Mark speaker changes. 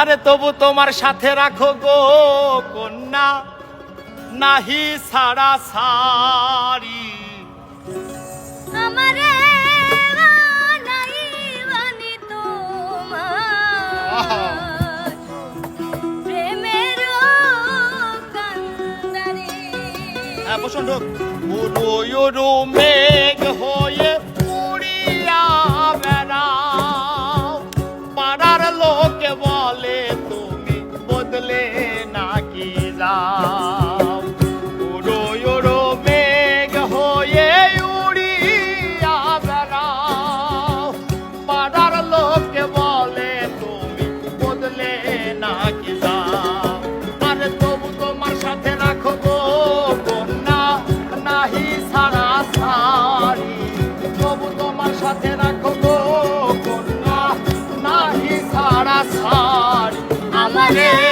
Speaker 1: আরে তবু তোমার সাথে রাখো গো কন্যা নাহি সারা সারি।
Speaker 2: আমারে
Speaker 1: হ্যাঁ, বসন্ত মেঘ হয়ে Yeah.